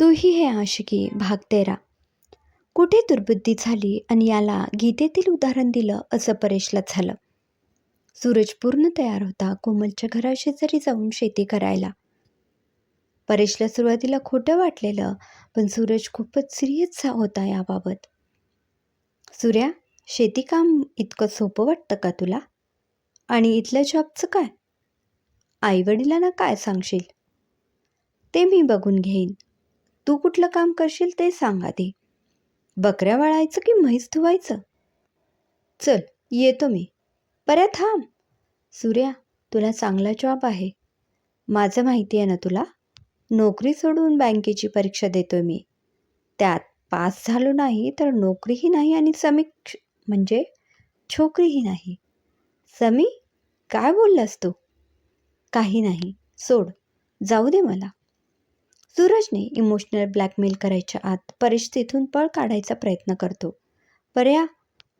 तूही हे आशिकी भाग तेरा. कुठे दुर्बुद्धी झाली आणि याला गीतेतील उदाहरण दिलं असं परेशला झालं. सूरज पूर्ण तयार होता कोमलच्या घराशेजारी जाऊन शेती करायला. परेशला सुरुवातीला खोटं वाटलेलं पण सूरज खूपच सिरियस होता याबाबत. सूर्या शेतीकाम इतकं सोपं वाटतं का तुला? आणि इथल्या जॉबचं काय? आईवडिलांना काय सांगशील? ते मी बघून घेईन. तू कुठलं काम करशील ते सांग आधी बकऱ्या वाळायचं की म्हैस धुवायचं? चल येतो मी. पर्या थांब. सूर्या तुला चांगला जॉब आहे. माझं माहिती आहे ना तुला? नोकरी सोडून बँकेची परीक्षा देतोय मी. त्यात पास झालो नाही तर नोकरीही नाही आणि समीक्ष म्हणजे छोकरीही नाही. समी काय बोललास तू? काही नाही. सोड. जाऊ दे मला. सूरजने इमोशनल ब्लॅकमेल करायच्या आत परेश पळ काढायचा प्रयत्न करतो. पर्या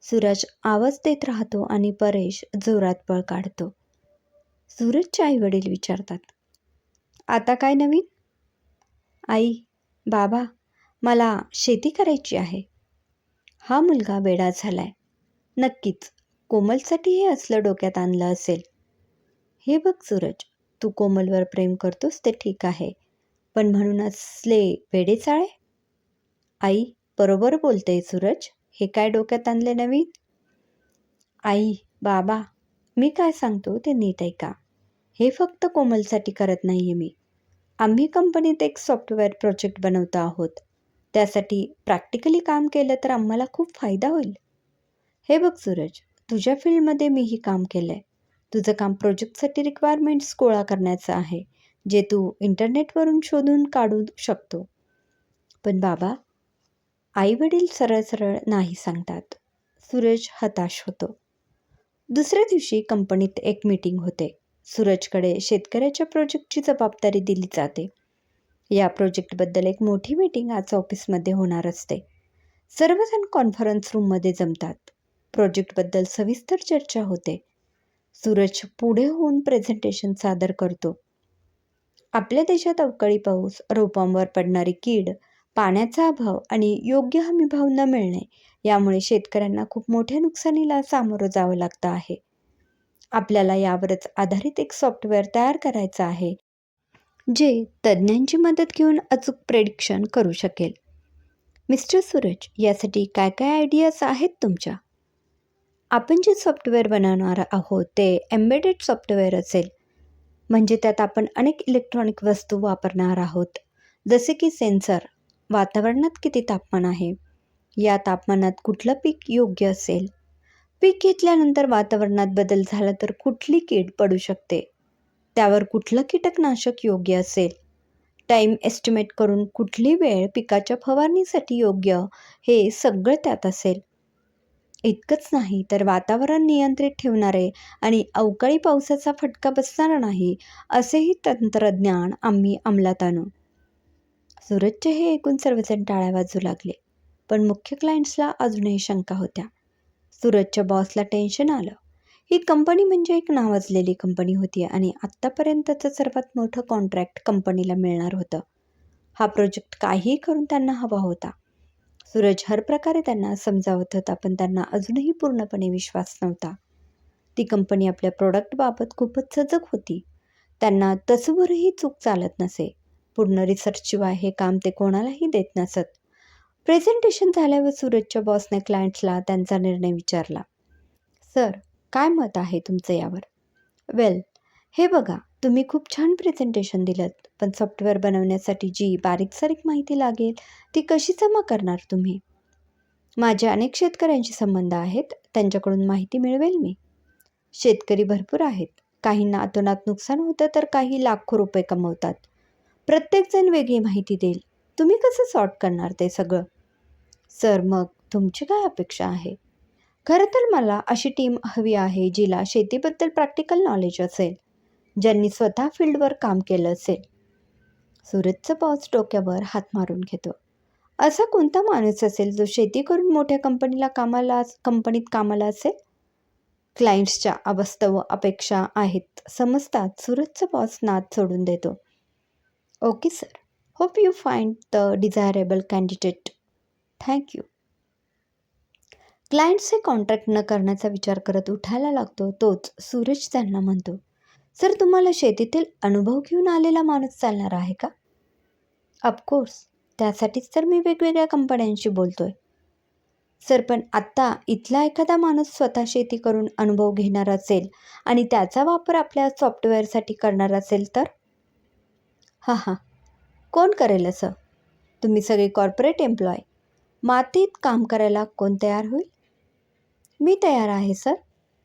सूरज आवाज देत राहतो आणि परेश जोरात पळ काढतो. सूरजचे आई वडील विचारतात आता काय नवीन? आई बाबा मला शेती करायची आहे. हा मुलगा वेडा झालाय. नक्कीच कोमलसाठी हे असलं डोक्यात आणलं असेल. हे बघ सूरज तू कोमलवर प्रेम करतोस ते ठीक आहे. पण म्हणून असले वेडे चाळे? आई बरोबर बोलते सूरज. हे काय डोक्यात आणले नवीन? आई बाबा मी काय सांगतो ते नीट ऐका. हे फक्त कोमलसाठी करत नाही आहे मी. आम्ही कंपनीत एक सॉफ्टवेअर प्रोजेक्ट बनवतो आहोत. त्यासाठी प्रॅक्टिकली काम केलं तर आम्हाला खूप फायदा होईल. हे बघ सूरज तुझ्या फील्डमध्ये मीही काम केलं आहे तुझं काम प्रोजेक्टसाठी रिक्वायरमेंट्स गोळा करण्याचं आहे. जे तू इंटरनेटवरून शोधून काढू शकतो. पण बाबा आईवडील सरळ सरळ नाही सांगतात. सूरज हताश होतो. दुसऱ्या दिवशी कंपनीत एक मीटिंग होते. सूरजकडे शेतकऱ्याच्या प्रोजेक्टची जबाबदारी दिली जाते. या प्रोजेक्टबद्दल एक मोठी मीटिंग आज ऑफिसमध्ये होणार असते. सर्वजण कॉन्फरन्स रूममध्ये जमतात. प्रोजेक्टबद्दल सविस्तर चर्चा होते. सूरज पुढे होऊन प्रेझेंटेशन सादर करतो. आपल्या देशात अवकाळी पाऊस रोपांवर पडणारी कीड पाण्याचा अभाव आणि योग्य हमी भाव न मिळणे यामुळे शेतकऱ्यांना खूप मोठ्या नुकसानीला सामोरं जावं लागतं आहे. आपल्याला यावरच आधारित एक सॉफ्टवेअर तयार करायचं आहे जे तज्ज्ञांची मदत घेऊन अचूक प्रेडिक्शन करू शकेल. मिस्टर सूरज यासाठी काय काय आयडियाज आहेत तुमच्या? आपण जे सॉफ्टवेअर बनवणार आहोत ते एम्बेडेड सॉफ्टवेअर असेल म्हणजे त्यात आपण अनेक इलेक्ट्रॉनिक वस्तू वापरणार आहोत. जसे की सेन्सर वातावरणात किती तापमान आहे? या तापमानात कुठलं पीक योग्य असेल? पीक घेतल्यानंतर वातावरणात बदल झाला तर कुठली कीड पडू शकते? त्यावर कुठलं कीटकनाशक योग्य असेल? टाईम एस्टिमेट करून कुठली वेळ पिकाच्या फवारणीसाठी योग्य हे सगळं त्यात असेल. इतकंच नाही तर वातावरण नियंत्रित ठेवणारे आणि अवकाळी पावसाचा फटका बसणार नाही असेही तंत्रज्ञान आम्ही अंमलात आणू. सूरजचे हे ऐकून सर्वजण टाळ्या वाजू लागले पण मुख्य क्लायंट्सला अजूनही शंका होत्या. सूरजच्या बॉसला टेन्शन आलं. ही कंपनी म्हणजे एक नावाजलेली कंपनी होती आणि आत्तापर्यंतचं सर्वात मोठं कॉन्ट्रॅक्ट कंपनीला मिळणार होतं. हा प्रोजेक्ट काहीही करून त्यांना हवा होता. सूरज हर प्रकारे त्यांना समजावत होता पण त्यांना अजूनही पूर्णपणे विश्वास नव्हता. ती कंपनी आपल्या प्रोडक्टबाबत खूपच सजग होती. त्यांना तसवरही चूक चालत नसे. पूर्ण रिसर्चशिवाय हे काम ते कोणालाही देत नसत. प्रेझेंटेशन झाल्यावर सूरजच्या बॉसने क्लायंट्सला त्यांचा निर्णय विचारला. सर काय मत आहे तुमचं यावर? वेल हे बघा तुम्ही खूप छान प्रेझेंटेशन दिलं पण सॉफ्टवेअर बनवण्यासाठी जी बारीक सारीक माहिती लागेल ती कशी जमा करणार तुम्ही? माझे अनेक शेतकऱ्यांशी संबंध आहेत. त्यांच्याकडून माहिती मिळवेल मी. शेतकरी भरपूर आहेत. काहींना अतोनात नुकसान होतं तर काही लाखो रुपये कमवतात. प्रत्येकजण वेगळी माहिती देईल. तुम्ही कसं सॉर्ट करणार ते सगळं? सर मग तुमची काय अपेक्षा आहे? खरं तर मला अशी टीम हवी आहे जिला शेतीबद्दल प्रॅक्टिकल नॉलेज असेल. ज्यांनी स्वतः फील्डवर काम केलं असेल. सूरजचं बॉस डोक्यावर हात मारून घेतो. असा कोणता माणूस असेल जो शेती करून मोठ्या कंपनीला कामाला कंपनीत कामाला असेल? क्लायंट्सच्या अवास्तव अपेक्षा आहेत समजतात सूरजचा बॉस नाद सोडून देतो. Okay sir hope you find the desirable candidate thank you क्लायंट्सचे contract न करण्याचा विचार करत उठायला लागतो तोच सूरज त्यांना म्हणतो. सर तुम्हाला शेतीतील अनुभव घेऊन आलेला माणूस चालणार आहे का? ऑफकोर्स त्यासाठीच तर मी वेगवेगळ्या कंपन्यांशी बोलतोय. सर पण आत्ता इथला एखादा माणूस स्वतः शेती करून अनुभव घेणार असेल आणि त्याचा वापर आपल्या सॉफ्टवेअरसाठी करणार असेल तर? हां हां. कोण करेल असं? तुम्ही सगळे कॉर्पोरेट एम्प्लॉय मातीत काम करायला कोण तयार होईल? मी तयार आहे सर.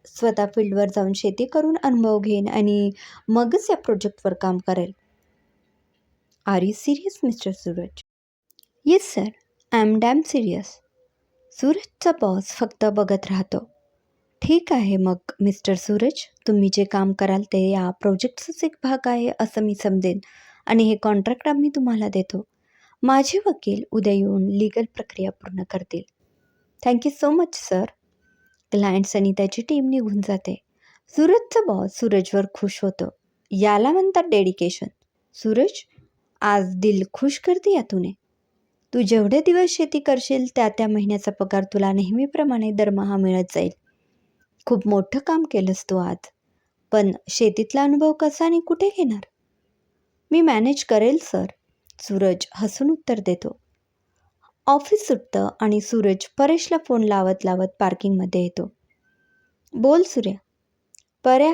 स्वतः फील्डवर जाऊन शेती करून अनुभव घेईन आणि मगच या प्रोजेक्टवर काम करेल. Are you serious mister Suraj yes sir I am damn serious सूरजचा boss फक्त बघत राहतो. ठीक आहे मग मिस्टर सूरज तुम्ही जे काम कराल ते या प्रोजेक्टचाच एक भाग आहे असं मी समजेन आणि हे कॉन्ट्रॅक्ट आम्ही तुम्हाला देतो. माझे वकील उद्या येऊन लिगल प्रक्रिया पूर्ण करतील. Thank you so much sir clients आणि त्याची टीम निघून जाते. सूरजचा बॉस सूरजवर खुश होतो. याला म्हणतात डेडिकेशन सूरज आज दिल खुश करते या तुने. तू जेवढे दिवस शेती करशील त्या त्या महिन्याचा पगार तुला नेहमीप्रमाणे दरमहा मिळत जाईल. खूप मोठं काम केलंस तू आज. पण शेतीतला अनुभव कसा आणि कुठे घेणार? मी मॅनेज करेल सर सूरज हसून उत्तर देतो. ऑफिस सुटतं आणि सूरज परेशला फोन लावत लावत पार्किंगमध्ये येतो. बोल सूर्या. पर्या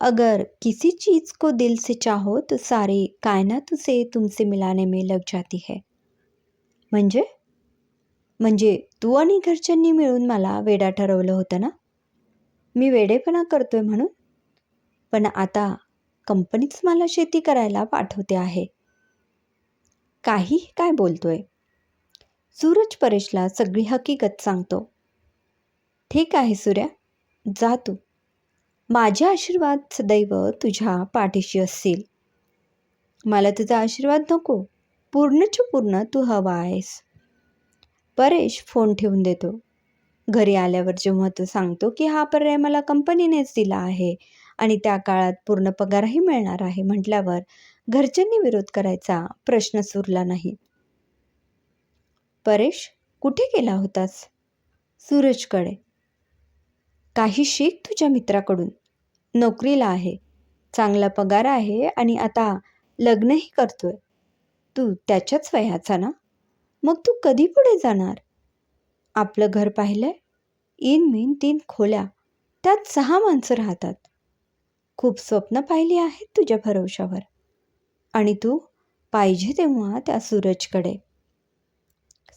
अगर किसी चीज़ को दिल से चाहो तो सारी कायनात उसे तुमसे मिलाने में लग जाती है. म्हणजे? म्हणजे तू आणि घरच्यांनी मिळून मला वेडा ठरवलं होतं ना? मी वेडेपणा करतोय म्हणून? पण आता कंपनीच मला शेती करायला पाठवते आहे. काही काय बोलतोय? सूरज परेशला सगळी हकीकत सांगतो. ठीक आहे सूर्या. जा तू. माझे आशीर्वाद सदैव तुझ्या पाठीशी असतील. मला तुझा आशीर्वाद नको. पूर्णच्या पूर्ण तू हवा आहेस. परेश फोन ठेवून देतो. घरी आल्यावर जेव्हा तो सांगतो की हा पर्याय मला कंपनीनेच दिला आहे आणि त्या काळात पूर्ण पगारही मिळणार आहे म्हटल्यावर घरच्यांनी विरोध करायचा प्रश्न सुरला नाही. परेश कुठे गेला होतास? सूरजकडे. काही शिक तुझ्या मित्राकडून. नोकरीला आहे. चांगला पगार आहे आणि आता लग्नही करतोय. तू त्याच्याच वयाचा ना? मग तू कधी पुढे जाणार? आपलं घर पाहिलंय? इन मीन तीन खोल्या. त्यात सहा माणसं राहतात. खूप स्वप्न पाहिली आहेत तुझ्या भरवशावर. आणि तू पाहिजे तेव्हा त्या सूरजकडे.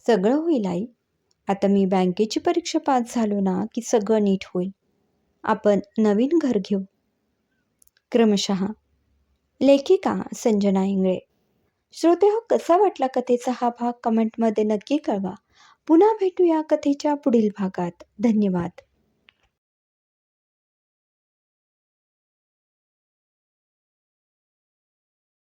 सगळं होईल आई. आता मी बँकेची परीक्षा पास झालो ना की सगळं नीट होईल. आपण नवीन घर घेऊ. क्रमशः. लेखिका संजना इंगळे. श्रोते हो कसा वाटला कथेचा हा भाग कमेंटमध्ये नक्की कळवा. पुन्हा भेटूया कथेच्या पुढील भागात. धन्यवाद.